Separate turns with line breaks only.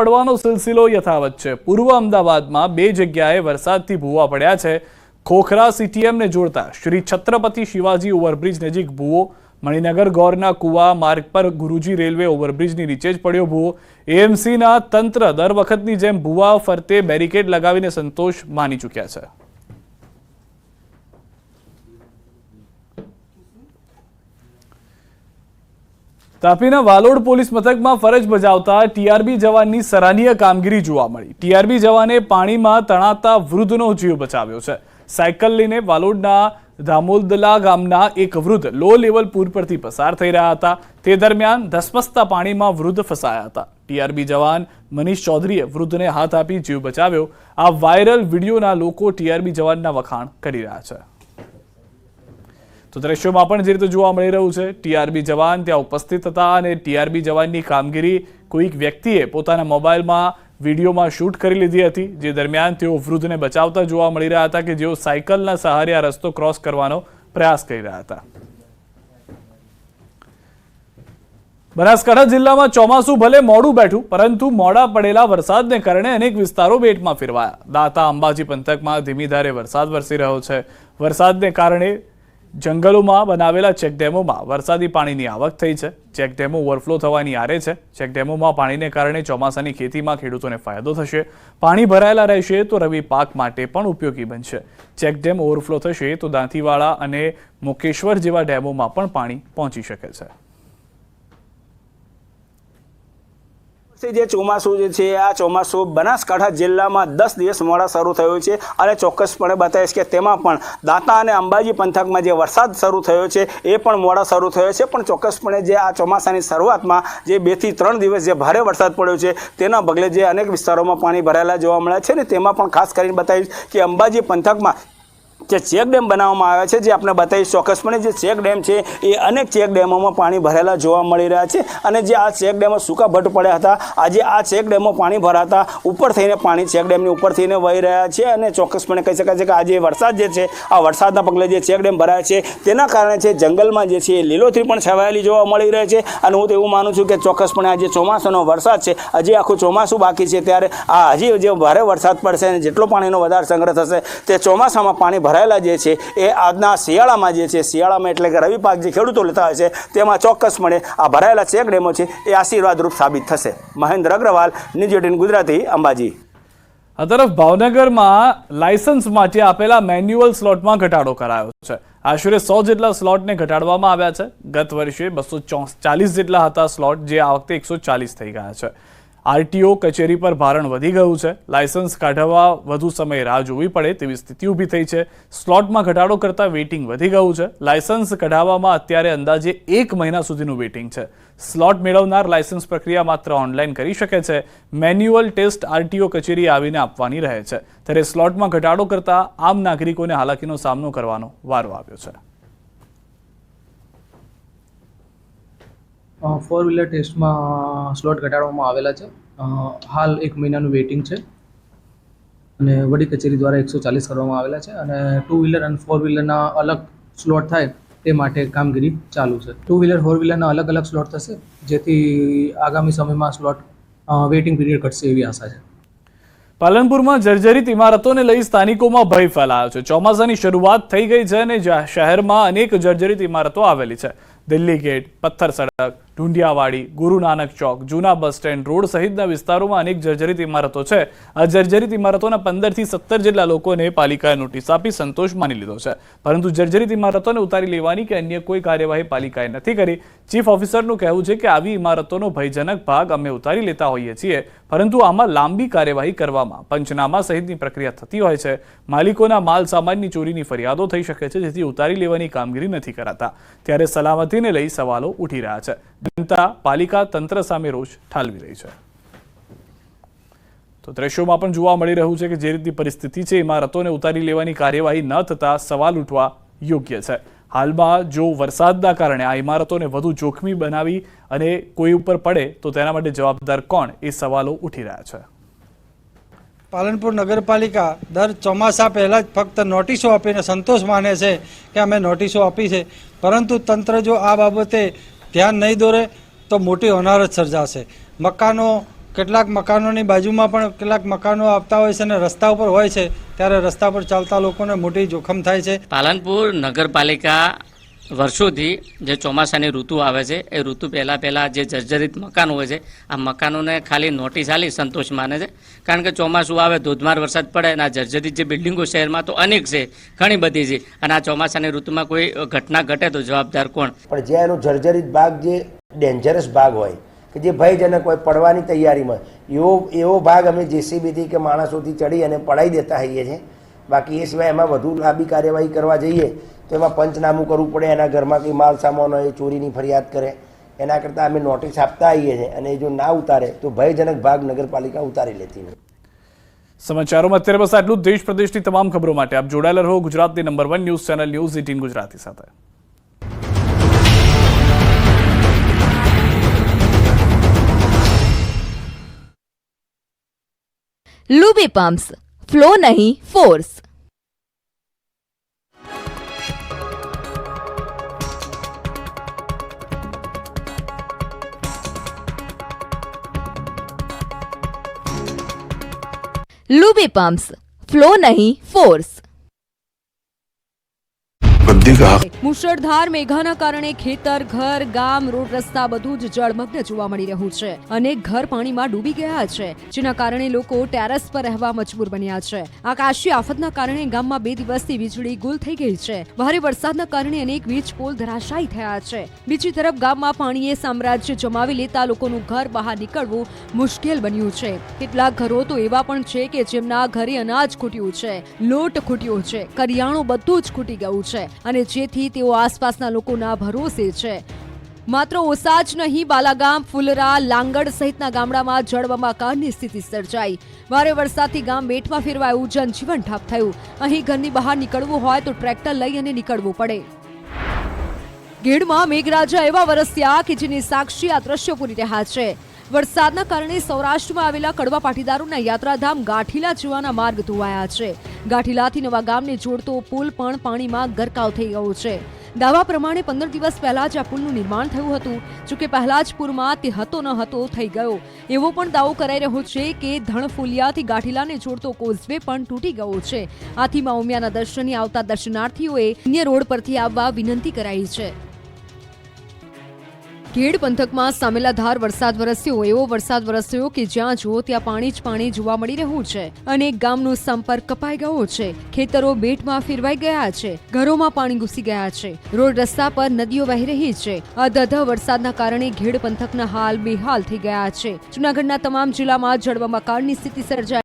પડવાનો સિલસિલો યથાવત છે. પૂર્વ અમદાવાદમાં બે જગ્યાએ વરસાદથી ભૂવા પડ્યા છે. ખોખરા સીટીએમને જોડતા શ્રી છત્રપતિ શિવાજી ઓવરબ્રિજ નજીક ભૂવો. મણિનગર ગોરના કુવા માર્ગ પર ગુરુજી રેલવે ઓવરબ્રિજની નીચે જ પડ્યો ભૂવો. એએમસીના તંત્ર દર વખતની જેમ ભૂવા ફરતે બેરિકેડ લગાવીને સંતોષ માની ચૂક્યા છે. તાપીના વાલોડ પોલીસ મથકમાં ફરજ બજાવતા ટીઆરબી જવાનની સરાહનીય કામગીરી જોવા મળી. ટીઆરબી જવાને પાણીમાં તણાતા વૃદ્ધનો જીવ બચાવ્યો છે. સાયકલ લઈને વાલોડના દામોદલા ગામના એક વૃદ્ધ લો લેવલ પૂર પરથી પસાર થઈ રહ્યા હતા. તે દરમિયાન ધસમસતા પાણીમાં વૃદ્ધ ફસાયા હતા. ટીઆરબી જવાન મનીષ ચૌધરીએ વૃદ્ધને હાથ આપી જીવ બચાવ્યો. આ વાયરલ વિડીયોના લોકો ટીઆરબી જવાનના વખાણ કરી રહ્યા છે. તો દ્રશ્યોમાં પણ જે રીતે જોવા મળી રહ્યું છે, ટીઆરબી જવાન ત્યાં ઉપસ્થિત હતા અને ટીઆરબી જવાનની કામગીરી કોઈક વ્યક્તિએ પોતાના મોબાઈલમાં વિડીયોમાં શૂટ કરી લીધી હતી, જે દરમિયાન તેઓ વૃદ્ધને બચાવતા જોવા મળી રહ્યા હતા કે જેઓ સાયકલના સહારે આ રસ્તો ક્રોસ કરવાનો પ્રયાસ કરી રહ્યા હતા. બનાસકાંઠા જિલ્લામાં ચોમાસું ભલે મોડું બેઠું, પરંતુ મોડા પડેલા વરસાદને કારણે અનેક વિસ્તારો બેટમાં ફેરવાયા. દાતા અંબાજી પંથકમાં ધીમી ધારે વરસાદ વરસી રહ્યો છે. વરસાદને કારણે જંગલોમાં બનાવેલા ચેકડેમોમાં વરસાદી પાણીની આવક થઈ છે. ચેકડેમો ઓવરફ્લો થવાની આરે છે. ચેકડેમોમાં પાણીને કારણે ચોમાસાની ખેતીમાં ખેડૂતોને ફાયદો થશે. પાણી ભરાયેલા રહેશે તો રવિ પાક માટે પણ ઉપયોગી બનશે. ચેકડેમ ઓવરફ્લો થશે તો દાંતીવાડા અને મુકેશ્વર જેવા ડેમોમાં પણ પાણી પહોંચી શકે છે.
વર્ષે જે ચોમાસું જે છે, આ ચોમાસું બનાસકાંઠા જિલ્લામાં દસ દિવસ મોડા શરૂ થયું છે અને ચોક્કસપણે બતાવીશ કે તેમાં પણ દાંતા અને અંબાજી પંથકમાં જે વરસાદ શરૂ થયો છે, એ પણ મોડા શરૂ થયો છે. પણ ચોક્કસપણે જે આ ચોમાસાની શરૂઆતમાં જે બેથી ત્રણ દિવસ જે ભારે વરસાદ પડ્યો છે, તેના પગલે જે અનેક વિસ્તારોમાં પાણી ભરાયેલા જોવા મળ્યા છે. ને તેમાં પણ ખાસ કરીને બતાવીશ કે અંબાજી પંથકમાં જે ચેક ડેમ બનાવવામાં આવ્યા છે, જે આપણે બતાવીશ ચોક્કસપણે, જે ચેક ડેમ છે, એ અનેક ચેક ડેમોમાં પાણી ભરેલા જોવા મળી રહ્યા છે. અને જે આ ચેક ડેમો સૂકા ભટ્ટ પડ્યા હતા, આજે આ ચેક ડેમો પાણી ભરાતા ઉપર થઈને પાણી ચેક ડેમની ઉપર થઈને વહી રહ્યા છે અને ચોક્કસપણે કહી શકાય છે કે આજે વરસાદ જે છે, આ વરસાદના પગલે જે ચેક ડેમ ભરાય છે, તેના કારણે છે જંગલમાં જે છે એ લીલોતરી પણ છવાયેલી જોવા મળી રહી છે. અને હું તો એવું માનું છું કે ચોક્કસપણે આજે ચોમાસાનો વરસાદ છે, હજી આખું ચોમાસું બાકી છે, ત્યારે આ હજી જે ભારે વરસાદ પડશે અને જેટલો પાણીનો વધારે સંગ્રહ થશે, તે ચોમાસામાં પાણી ભરાયેલા જે છે એ આજના શિયાળામાં જે છે, શિયાળામાં એટલે કે રવિ પાક જે ખેડૂતો લેતા હોય છે, તેમાં ચોક્કસપણે આ ભરાયેલા ચેક ડેમો છે એ આશીર્વાદરૂપ સાબિત થશે. મહેન્દ્ર અગ્રવાલ ન્યૂઝ ગુજરાતી, અંબાજી.
આ તરફ ભાવનગરમાં લાયસન્સ માટે આપેલા મેન્યુઅલ સ્લોટમાં ઘટાડો કરાયો છે. આશરે સો જેટલા સ્લોટને ઘટાડવામાં આવ્યા છે. ગત વર્ષે બસો ચાલીસ જેટલા હતા સ્લોટ, જે આ વખતે એકસો ચાલીસ થઈ ગયા છે. આરટીઓ કચેરી પર ભારણ વધી ગયું છે. લાયસન્સ કાઢવા વધુ સમય રાહ જોવી પડે તેવી સ્થિતિ ઊભી થઈ છે. સ્લોટમાં ઘટાડો કરતાં વેઇટિંગ વધી ગયું છે. લાયસન્સ કઢાવવામાં અત્યારે અંદાજે એક મહિના સુધીનું વેઇટિંગ છે. સ્લોટ મેળવનાર લાયસન્સ પ્રક્રિયા માત્ર ઓનલાઈન કરી શકે છે. મેન્યુઅલ ટેસ્ટ આરટીઓ કચેરી આવીને આપવાની રહે છે. ત્યારે સ્લોટમાં ઘટાડો કરતાં આમ નાગરિકોને હાલાકીનો સામનો કરવાનો વારો આવ્યો છે.
ફોર વ્હીલર ટેસ્ટમાં સ્લોટ ઘટાડવામાં આવેલા છે. હાલ એક મહિનાનું વેઇટિંગ છે. અને વડી કચેરી દ્વારા એકસો ચાલીસ કરવામાં આવેલા છે અને ટુ વ્હીલર અને ફોર વ્હીલરના અલગ સ્લોટ થાય તે માટે કામગીરી ચાલુ છે. ટુ વ્હીલર ફોર વ્હીલરના અલગ અલગ સ્લોટ થશે, જેથી આગામી સમયમાં સ્લોટ વેઇટિંગ પીરિયડ ઘટશે એવી આશા છે.
પાલનપુરમાં જર્જરિત ઇમારતોને લઈ સ્થાનિકોમાં ભય ફેલાયો છે. ચોમાસાની શરૂઆત થઈ ગઈ છે અને શહેરમાં અનેક જર્જરિત ઇમારતો આવેલી છે. દિલ્હી ગેટ, પથ્થર સડક ઢુંડિયાવાડી ગુરુ નાનક ચોક, જૂના બસ સ્ટેન્ડ, રોડ સહિતના વિસ્તારોમાં અનેક જર્જરિત ઇમારતો છે. આ જર્જરિત ઇમારતોના પંદરથી સત્તર જેટલા લોકોને પાલિકાએ નોટિસ આપી સંતોષ માની લીધો છે. પરંતુ જર્જરિત ઇમારતોને ઉતારી લેવાની કે અન્ય કોઈ કાર્યવાહી પાલિકાએ નથી કરી, ચીફ ઓફિસરનું કહેવું છે કે આવી ઇમારતોનો ભયજનક ભાગ અમે ઉતારી લેતા હોઈએ છીએ. પરંતુ આમાં લાંબી કાર્યવાહી કરવામાં, પંચનામા સહિતની પ્રક્રિયા થતી હોય છે. માલિકોના માલ સામાનની ચોરીની ફરિયાદો થઈ શકે છે, જેથી ઉતારી લેવાની કામગીરી નથી કરાતા. ત્યારે સલામતીને લઈ સવાલો ઉઠી રહ્યા છે. જનતા પાલિકા તંત્ર સામે રોષ ઠાલવી રહી છે. તો દ્રશ્યોમાં પણ જોવા મળી રહ્યું છે કે જે રીતની પરિસ્થિતિ છે, ઇમારતોને ઉતારી લેવાની કાર્યવાહી ન થતા સવાલ ઉઠવા યોગ્ય છે. હાલમાં જો વરસાદના કારણે આ ઇમારતોને વધુ જોખમી બનાવી અને કોઈ ઉપર પડે, તો તેના માટે જવાબદાર કોણ? એ સવાલો ઉઠી રહ્યા છે.
પાલનપુર નગરપાલિકા દર ચોમાસા પહેલાં જ ફક્ત નોટિસો આપીને સંતોષ માને છે કે અમે નોટિસો આપી છે. પરંતુ તંત્ર જો આ બાબતે ધ્યાન નહીં દોરે તો મોટી હોનારત સર્જાશે. મકાનો, કેટલાક મકાનોની બાજુમાં પણ કેટલાક મકાનો આપતા હોય છે અને રસ્તા ઉપર હોય છે, ત્યારે રસ્તા પર ચાલતા લોકોને મોટી જોખમ થાય છે.
પાલનપુર નગરપાલિકા વર્ષોથી જે ચોમાસાની ઋતુ આવે છે, એ ઋતુ પહેલાં પહેલાં જે જર્જરિત મકાનો હોય છે, આ મકાનોને ખાલી નોટિસ આલી સંતોષ માને છે. કારણ કે ચોમાસું આવે, ધોધમાર વરસાદ પડે અને આ જર્જરિત જે બિલ્ડિંગો શહેરમાં તો અનેક છે, ઘણી બધી છે. અને આ ચોમાસાની ઋતુમાં કોઈ ઘટના ઘટે તો જવાબદાર કોણ?
પણ જે એનો જર્જરિત ભાગ જે ડેન્જરસ ભાગ હોય, કે જે ભયજનક હોય, પડવાની તૈયારીમાં, એવો એવો ભાગ અમે જેસીબીથી કે માણસોથી ચડી અને પડાવી દેતા હોઈએ છીએ. બાકી એ સિવાય એમાં વધુ લાંબી કાર્યવાહી કરવા જઈએ તો એમાં પંચનામું કરવું પડે એના ઘરમાં કંઈ માલ સામાન હોય ચોરીની ફરિયાદ કરે. એના કરતાં અમે નોટિસ આપતા આવીએ છીએ અને જો ના ઉતારે તો ભયજનક ભાગ નગરપાલિકા ઉતારી લેતી નથી.
સમાચારોમાં અત્યારે બસ આટલું દેશ પ્રદેશની તમામ ખબરો માટે આપ જોડાયેલા રહો ગુજરાતની number one news channel news eighteen Gujarati સાથે.
લુબી પમ્પ્સ फ्लो नहीं फोर्स। लूबी पंप्स फ्लो नहीं फोर्स।
મુશળધાર મેઘાના કારણે ખેતર, ઘર, ગામ, રોડ, રસ્તા બધું જ જળમગ્ન જોવા મળી રહ્યું છે. અનેક ઘર પાણીમાં ડૂબી ગયા છે, જેના કારણે લોકો ટેરેસ પર રહેવા મજબૂર બન્યા છે. આકાશી આફતના કારણે ગામમાં બે દિવસથી વીજળી ગુલ થઈ ગઈ છે. ભારે વરસાદના કારણે અનેક વીજ પોલ ધરાશાયી થયા છે. બીજી તરફ ગામમાં પાણીએ સામ્રાજ્ય જમાવી લેતા લોકોનું ઘર બહાર નીકળવું મુશ્કેલ બન્યું છે. કેટલાક ઘરો તો એવા પણ છે કે જેમના ઘરે અનાજ ખૂટ્યું છે, લોટ ખૂટ્યો છે, કરિયાણું બધું જ ખૂટી ગયું છે. અને જેથી તેઓ આસપાસના લોકોના ભરોસે છે. માત્ર ઓસા જ નહીં, બાલાગામ, ફુલરા, લાંગડ સહિતના ગામડામાં જળબંબાકારની સ્થિતિ સર્જાઈ. ભારે વરસાદથી ગામ બેટમાં ફેરવાયું, જનજીવન ઠપ થયું. અહીં ઘરની બહાર નીકળવું હોય તો ટ્રેક્ટર લઈ અને નીકળવું પડે. ગીડમાં મેઘરાજા એવા વરસ્યા કે જેની સાક્ષી આ દ્રશ્યો પૂરી રહ્યા છે. વરસાદના કારણે સૌરાષ્ટ્રમાં આવેલા કડવા પાટીદારોના યાત્રાધામ ગાંઠીલા જવાના માર્ગ ધોવાયા છે. ગાંઠીલાથી નવા ગામને જોડતો પુલ પણ પાણીમાં ગરકાવ થઈ ગયો છે. દાવા પ્રમાણે પંદર દિવસ પહેલા જ આ પુલનું નિર્માણ થયું હતું. જોકે પહેલા જ પૂરમાં તે હતો ન હતો થઈ ગયો. એવો પણ દાવો કરાઈ રહ્યો છે કે ધણફુલિયાથી ગાંઠીલાને જોડતો કોઝવે પણ તૂટી ગયો છે. આથી મા ઉમિયાના દર્શને આવતા દર્શનાર્થીઓએ અન્ય રોડ પરથી આવવા વિનંતી કરાઈ છે. ખેડ પંથકમાં સામેલાધાર વરસાદ વરસ્યો. એવો વરસાદ વરસ્યો કે જ્યાં જુઓ ત્યાં પાણી જ પાણી જોવા મળી રહ્યું છે. અને ગામનો સંપર્ક કપાઈ ગયો છે. ખેતરો બેટમાં ફેરવાઈ ગયા છે. ઘરોમાં પાણી ઘૂસી ગયા છે. રોડ રસ્તા પર નદીઓ વહી રહી છે. અધધ વરસાદના કારણે ઘેડ પંથકના હાલ બેહાલ થઈ ગયા છે. જૂનાગઢના તમામ જિલ્લામાં જળબંબાકારની સ્થિતિ સર્જાઈ